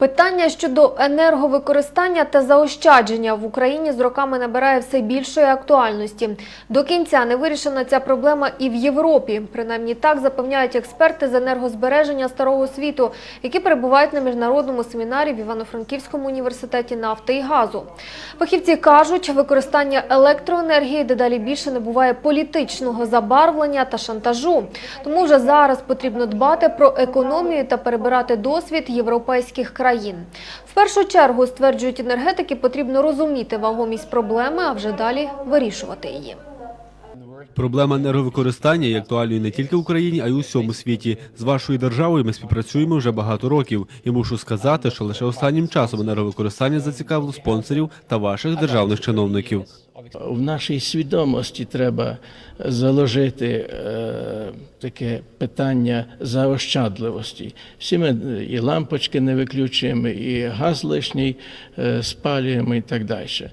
Питання щодо енерговикористання та заощадження в Україні з роками набирає все більшої актуальності. До кінця не вирішена ця проблема і в Європі. Принаймні так запевняють експерти з енергозбереження старого світу, які перебувають на міжнародному семінарі в Івано-Франківському університеті нафти і газу. Фахівці кажуть, використання електроенергії дедалі більше набуває політичного забарвлення та шантажу. Тому вже зараз потрібно дбати про економію та перебирати досвід європейських країн. В першу чергу, стверджують енергетики, потрібно розуміти вагомість проблеми, а вже далі вирішувати її. Проблема енерговикористання є актуальною не тільки в Україні, а й у всьому світі. З вашою державою ми співпрацюємо вже багато років, і мушу сказати, що лише останнім часом енерговикористання зацікавило спонсорів та ваших державних чиновників. В нашій свідомості треба заложити е, таке питання заощадливості. Всі ми і лампочки не виключуємо, і газ лишній е, спалюємо і так далі.